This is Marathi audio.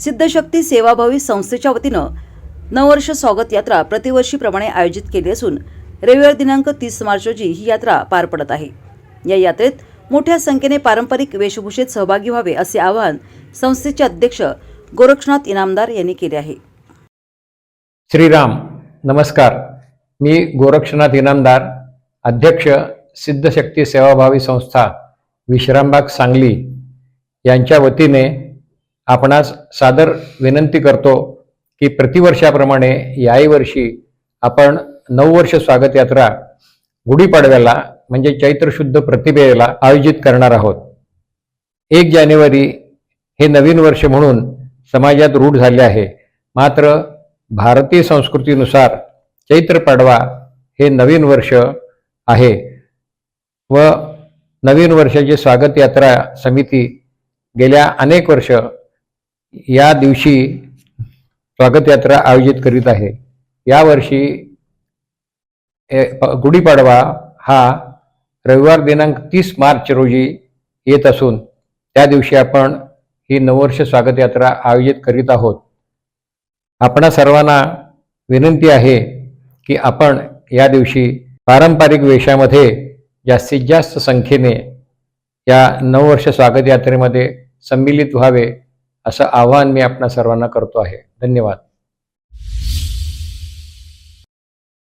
सिद्धशक्ती सेवाभावी संस्थेच्या वतीनं नववर्ष स्वागत यात्रा प्रतिवर्षीप्रमाणे आयोजित केली असून रविवार दिनांक तीस मार्च रोजी ही यात्रा पार पडत आहे. या यात्रेत मोठ्या संख्येने पारंपरिक वेशभूषेत सहभागी व्हावे असे आवाहन संस्थेचे अध्यक्ष गोरक्षनाथ इनामदार यांनी केले आहे. श्रीराम नमस्कार. मी गोरक्षनाथ इनामदार अध्यक्ष सिद्धशक्ती सेवाभावी संस्था विश्रामबाग सांगली यांच्या वतीने आपणास सादर विनंती करतो की प्रतिवर्षाप्रमाणे याही वर्षी आपण नववर्ष स्वागत यात्रा गुढीपाडव्याला म्हणजे चैत्र शुद्ध प्रतिभेला आयोजित करणार आहोत. एक जानेवारी हे नवीन वर्ष म्हणून समाजात रूढ झाले आहे. मात्र भारतीय संस्कृतीनुसार चैत्र पाडवा हे नवीन वर्ष आहे व नवीन वर्षाची स्वागत यात्रा समिती गेल्या अनेक वर्ष या दिवशी स्वागतयात्रा आयोजित करीत आहे. यावर्षी गुढीपाडवा हा रविवार दिनांक तीस मार्च रोजी येत असून त्या दिवशी आपण ही नववर्ष स्वागतयात्रा आयोजित करीत आहोत. आपणा सर्वांना विनंती आहे की आपण या दिवशी पारंपरिक वेशामध्ये जास्तीत जास्त संख्येने या नववर्ष स्वागतयात्रेमध्ये सम्मिलित व्हावे. असं आवाहन मी आपणा सर्वांना करतो आहे. धन्यवाद.